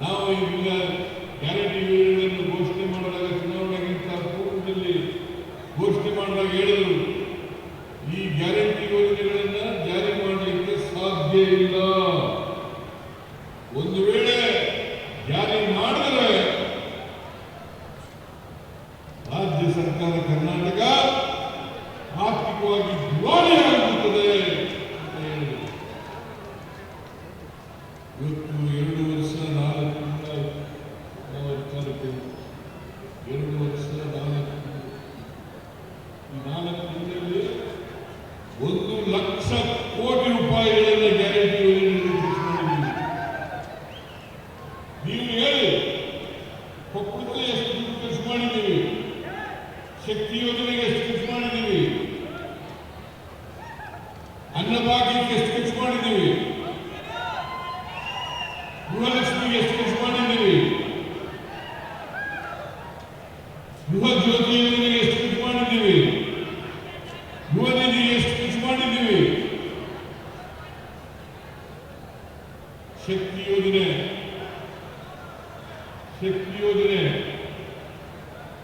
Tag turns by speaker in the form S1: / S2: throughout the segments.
S1: ನಾವು ಈಗ ಗ್ಯಾರಂಟಿ ಯೋಜನೆಗಳನ್ನು ಘೋಷಣೆ ಮಾಡಿದಾಗ ಚುನಾವಣೆಗಿಂತ ಪೂರ್ವದಲ್ಲಿ ಘೋಷಣೆ ಮಾಡಿದಾಗ ಹೇಳಿದರು ಈ ಗ್ಯಾರಂಟಿ ಒಂದು ಲಕ್ಷ ಕೋಟಿ ರೂಪಾಯಿಗಳನ್ನು ಗ್ಯಾರಂಟಿ ಮಾಡಿದ್ದೀವಿ ನೀವು ಹೇಳಿ, ಕೊಪ್ಪಳದಲ್ಲಿ ಎಷ್ಟು ಖರ್ಚು ಮಾಡಿದ್ದೀವಿ? ಶಕ್ತಿ ಯೋಜನೆಗೆ ಎಷ್ಟು ಖರ್ಚು ಮಾಡಿದ್ದೀವಿ ಅನ್ನಭಾಗ್ಯಕ್ಕೆ ಎಷ್ಟು ಖರ್ಚು ಮಾಡಿದ್ದೀವಿ ಗೃಹಲಕ್ಷ್ಮಿಗೆ ಎಷ್ಟು ಖರ್ಚು ಮಾಡಿದ್ದೀವಿ ಗೃಹ ಜ್ಯೋತಿ ಯೋಜನೆಗೆ ಎಷ್ಟು ಖರ್ಚು ಮಾಡಿದ್ದೀವಿ ಗೃಹ ನಿಧಿಗೆ ಎಷ್ಟು ಖರ್ಚು ಮಾಡಿದ್ದೀವಿ ಶಕ್ತಿ ಯೋಜನೆ ಶಕ್ತಿ ಯೋಜನೆ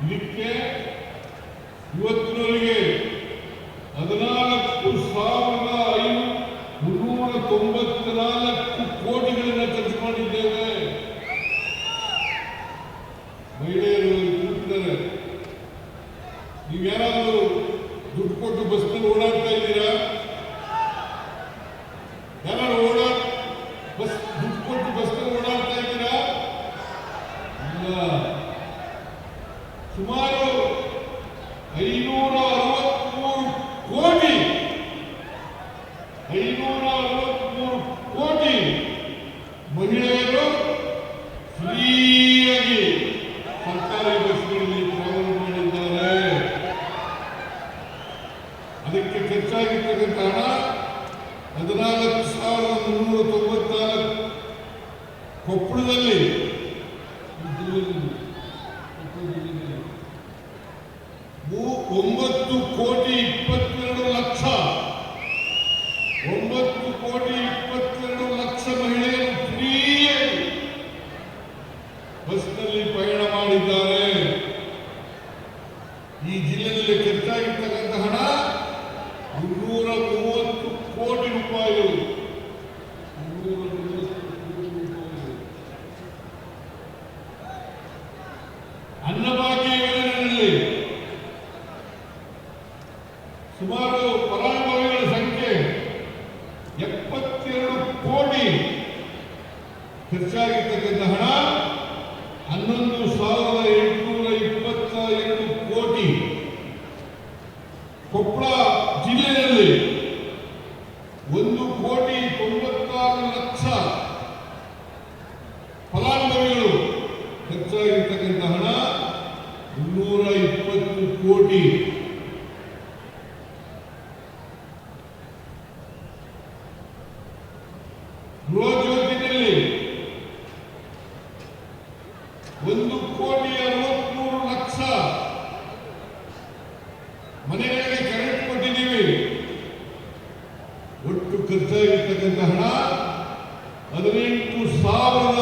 S1: ಇದಕ್ಕೆ ಇವತ್ತಿನವರೆಗೆ ಹದಿನಾಲ್ಕು ಸಾವಿರದ ಐದು ಮುನ್ನೂರ ತೊಂಬತ್ನಾಲ್ಕು ಕೋಟಿಗಳನ್ನ ಖರ್ಚು ಮಾಡಿದ್ದೇವೆ. ಮಹಿಳೆಯರು ಕೂತಿದ್ದಾರೆ. ನೀವು ಯಾರಾದರೂ ದುಡ್ಡು ಕೊಟ್ಟು ಬಸ್ನಲ್ಲಿ ಓಡಾಡ್ತಾ ಸುಮಾರು ಐನೂರ ಅರವತ್ಮೂರು ಕೋಟಿ. ಐನೂರ ಅರವತ್ಮೂರು ಕೋಟಿ ಮಹಿಳೆಯರು ಫ್ರೀಯಾಗಿ ಸರ್ಕಾರಿ ಬಸ್ಗಳಲ್ಲಿ ಟ್ರಾವೆಲ್ ಮಾಡಿದ್ದಾರೆ ಅದಕ್ಕೆ ಖರ್ಚಾಗಿರ್ತಕ್ಕಂಥ ಹಣ ಹದಿನಾಲ್ಕು ಸಾವಿರದ ಮುನ್ನೂರ ತೊಂಬತ್ನಾಲ್ಕು ಕೊಪ್ಪಳದಲ್ಲಿ ಈ ಜಿಲ್ಲೆಯಲ್ಲಿ, ಕೊಪ್ಪಳ ಜಿಲ್ಲೆಯಲ್ಲಿ ಮೂ- ಒಂಬತ್ತು ಕೋಟಿ ಇಪ್ಪತ್ತೆರಡು ಲಕ್ಷ. ಒಂಬತ್ತು ಕೋಟಿ ಇಪ್ಪತ್ತೆರಡು ಲಕ್ಷ ಮಹಿಳೆಯರು ಫ್ರೀಯಾಗಿ ಬಸ್ನಲ್ಲಿ ಪಯಣ ಮಾಡಿದ್ದಾರೆ ಈ ಜಿಲ್ಲೆಯಲ್ಲಿ ಖರ್ಚಾಗಿರ್ತಕ್ಕಂಥ ಹಣ ಮುನ್ನೂರ ಮೂವತ್ತು ಕೋಟಿ ರೂಪಾಯಿಗಳು ಮುನ್ನೂರ ಮೂವತ್ತು ಕೋಟಿ ರೂಪಾಯಿಗಳು ಅನ್ನಭಾಗ್ಯ ಯೋಜನೆಯಲ್ಲಿ ಸುಮಾರು ಫಲಾನುಭವಿಗಳ ಸಂಖ್ಯೆ ಎಪ್ಪತ್ತೆರಡು ಕೋಟಿ ಖರ್ಚಾಗಿರ್ತಕ್ಕಂಥ ಹಣ ಹನ್ನೊಂದು ಸಾವಿರದ ಎಂಟುನೂರ ಇಪ್ಪತ್ತ ಎರಡು ಕೋಟಿ ಕೊಪ್ಪಳ ಜಿಲ್ಲೆಯಲ್ಲಿ ಒಂದು ಕೋಟಿ ತೊಂಬತ್ತಾರು ಲಕ್ಷ ಫಲಾನುಭವಿಗಳು ಖರ್ಚಾಗಿರ್ತಕ್ಕಂಥ ಹಣ ಮುನ್ನೂರ ಇಪ್ಪತ್ತು ಕೋಟಿ ಕೋಟಿ ಅರವತ್ಮೂರು ಲಕ್ಷ. ಕೊಟ್ಟಿದ್ದೀವಿ. ಒಟ್ಟು ಖರ್ಚಾಗಿರ್ತಕ್ಕಂಥ ಹಣ ಹದಿನೆಂಟು ಸಾವಿರದ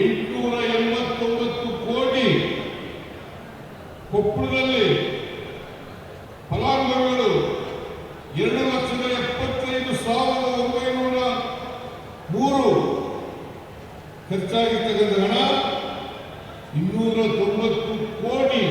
S1: ಎಂಟುನೂರ ಎಂಬತ್ತೊಂಬತ್ತು ಕೋಟಿ ಕೊಪ್ಪಳದಲ್ಲಿ ಫಲಾನುಭವಿಗಳು ಎರಡು ಲಕ್ಷದ ಎಪ್ಪತ್ತೈದು ಸಾವಿರದ ಒಂಬೈನೂರ ಮೂರು ಖರ್ಚಾಗಿರ್ತಕ್ಕಂಥ ಹಣ ಇನ್ನೂರ ತೊಂಬತ್ತು ಕೋಟಿ